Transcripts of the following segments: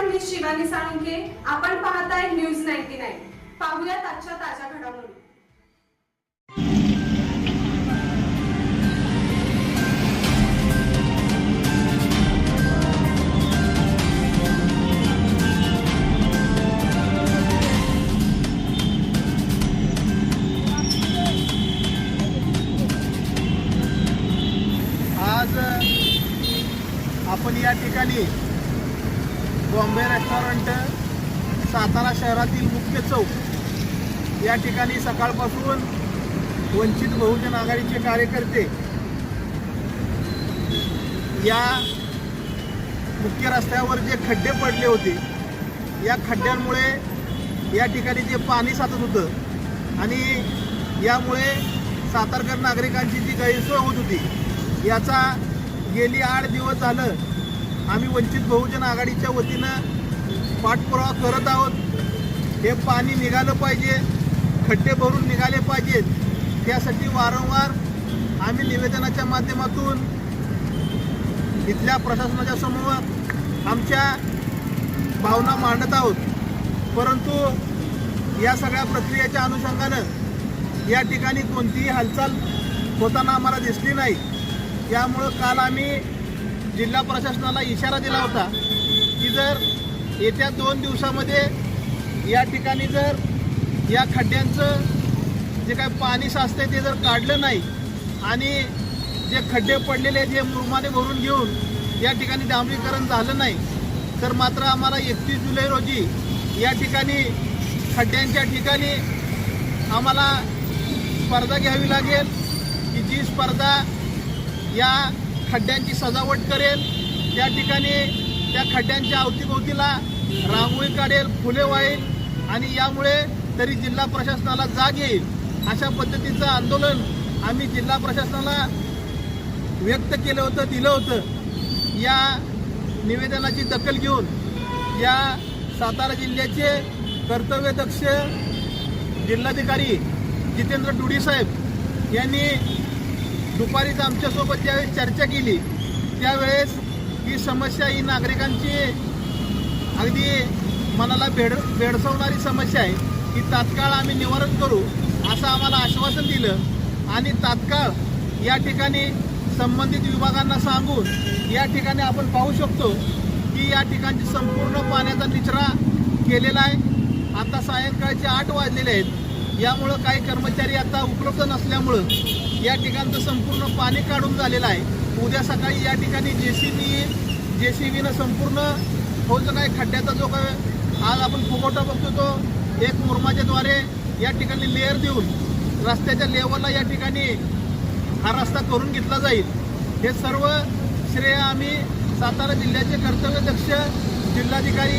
नमस्कार मी शिवानी साळुंके. आपण पाहताय न्यूज नाईन्टी नाईन. पाहूयात आजच्या ताज्या घडामोडी. आज आपण या ठिकाणी बॉम्बे रेस्टॉरंट सातारा शहरातील मुख्य चौक. या ठिकाणी सकाळपासून वंचित बहुजन आघाडीचे कार्यकर्ते या मुख्य रस्त्यावर जे खड्डे पडले होते या खड्ड्यांमुळे या ठिकाणी जे पाणी साचत होतं आणि यामुळे सातारकर नागरिकांची जी गैरसोय होत होती याचा गेली आठ दिवस झालं आम्ही वंचित बहुजन आघाडीच्या वतीनं पाठपुरावा करत आहोत. हे पाणी निघालं पाहिजे खड्डे भरून निघाले पाहिजेत. त्यासाठी वारंवार आम्ही निवेदनाच्या माध्यमातून इथल्या प्रशासनाच्या समोर आमच्या भावना मांडत आहोत. परंतु या सगळ्या प्रक्रियेच्या अनुषंगानं या ठिकाणी कोणतीही हालचाल होताना आम्हाला दिसली नाही. त्यामुळं काल आम्ही जिल्हा प्रशासनाला इशारा दिला होता की जर येत्या दोन दिवसामध्ये या ठिकाणी जर या खड्ड्यांचं जे काय पाणी साचते ते जर काढलं नाही आणि जे खड्डे पडलेले जे मुरमाने भरून घेऊन या ठिकाणी डांबरीकरण झालं नाही तर मात्र आम्हाला एकतीस जुलै रोजी या ठिकाणी खड्ड्यांच्या ठिकाणी आम्हाला स्पर्धा घ्यावी लागेल की जी स्पर्धा या खड्ड्यांची सजावट करेल. त्या ठिकाणी त्या खड्ड्यांच्या अवतीभोवतीला रांगोळी काढेल फुले वाईल आणि यामुळे तरी जिल्हा प्रशासनाला जाग येईल. अशा पद्धतीचं आंदोलन आम्ही जिल्हा प्रशासनाला व्यक्त केलं होतं दिलं होतं. या निवेदनाची दखल घेऊन या सातारा जिल्ह्याचे कर्तव्यदक्ष जिल्हाधिकारी जितेंद्र डुडी साहेब यांनी दुपारीच आमच्यासोबत ज्यावेळेस चर्चा केली त्यावेळेस ही समस्या ही नागरिकांची अगदी मनाला भेड भेडसवणारी समस्या आहे की तात्काळ आम्ही निवारण करू असं आम्हाला आश्वासन दिलं आणि तात्काळ या ठिकाणी संबंधित विभागांना सांगून या ठिकाणी आपण पाहू शकतो की या ठिकाणची संपूर्ण पाण्याचा निचरा केलेला आहे. आता सायंकाळचे आठ वाजलेले आहेत. यामुळं काही कर्मचारी आता उपलब्ध नसल्यामुळं या ठिकाणचं संपूर्ण पाणी काढून झालेलं आहे. उद्या सकाळी या ठिकाणी जे सी बी येईल जे सी बीनं संपूर्ण खोलचं जो खड्ड्याचा जो काय आज आपण फुगवटा बघतो तो एक मुरमाच्याद्वारे या ठिकाणी लेअर देऊन रस्त्याच्या लेवलला या ठिकाणी हा रस्ता करून घेतला जाईल. हे सर्व श्रेय आम्ही सातारा जिल्ह्याचे कर्तव्यदक्ष जिल्हाधिकारी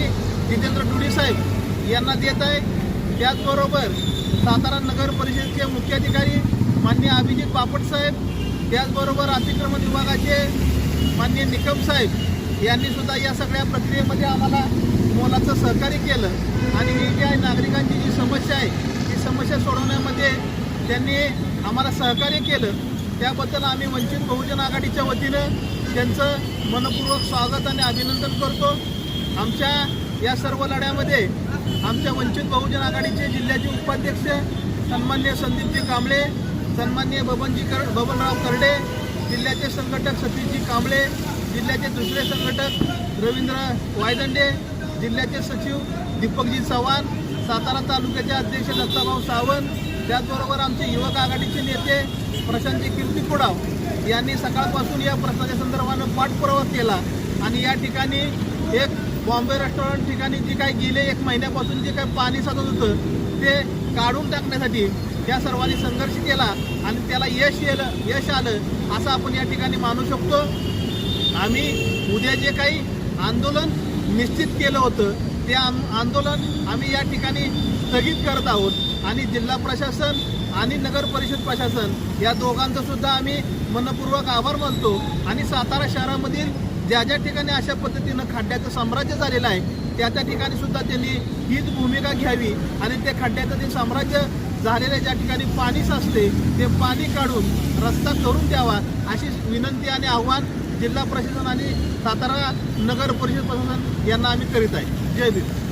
जितेंद्र डुडी साहेब यांना देत आहे. त्याचबरोबर सातारा नगर परिषदेचे मुख्याधिकारी माननीय अभिजित बापट साहेब त्याचबरोबर अतिक्रमण विभागाचे माननीय निकम साहेब यांनी सुद्धा या सगळ्या प्रक्रियेमध्ये आम्हाला मोलाचं सहकार्य केलं. आणि ही जी आहे नागरिकांची जी समस्या आहे ती समस्या सोडवण्यामध्ये त्यांनी आम्हाला सहकार्य केलं. त्याबद्दल आम्ही वंचित बहुजन आघाडीच्या वतीनं त्यांचं मनपूर्वक स्वागत आणि अभिनंदन करतो. आमच्या या सर्व लढ्यामध्ये आमच्या वंचित बहुजन आघाडीचे जिल्ह्याचे उपाध्यक्ष सन्मान्य संदीपजी कांबळे सन्मान्य बबनजी कर बबनराव कर्डे जिल्ह्याचे संघटक सतीशजी कांबळे जिल्ह्याचे दुसरे संघटक रवींद्र वायदंडे जिल्ह्याचे सचिव दीपकजी चव्हाण सातारा तालुक्याचे अध्यक्ष दत्ताभाऊ सावंत त्याचबरोबर आमचे युवक आघाडीचे नेते प्रशांतजी कीर्ती कुडाव यांनी सकाळपासून या प्रश्नाच्या संदर्भानं पाठपुरावा केला. आणि या ठिकाणी एक बॉम्बे रेस्टॉरंट ठिकाणी जे काही गेले एक महिन्यापासून जे काही पाणी साधत होतं ते काढून टाकण्यासाठी त्या सर्वांनी संघर्ष केला आणि त्याला यश येलं यश आलं असं आपण या ठिकाणी मानू शकतो. आम्ही उद्या जे काही आंदोलन निश्चित केलं होतं ते आम- आंदोलन आम्ही या ठिकाणी स्थगित करत आहोत. आणि जिल्हा प्रशासन आणि नगर परिषद प्रशासन या दोघांचं सुद्धा आम्ही मनपूर्वक आभार मानतो. आणि सातारा शहरामधील ज्या ज्या ठिकाणी अशा पद्धतीनं खड्ड्याचं साम्राज्य झालेलं आहे त्या त्या ठिकाणी सुद्धा त्यांनी हीच भूमिका घ्यावी आणि ते खड्ड्याचं ते साम्राज्य झालेल्या ज्या ठिकाणी पाणी साचते ते पाणी काढून रस्ता करून द्यावा अशी विनंती आणि आव्हान जिल्हा प्रशासन आणि सातारा नगर परिषद प्रशासन यांना आम्ही करीत आहे. जय भीम.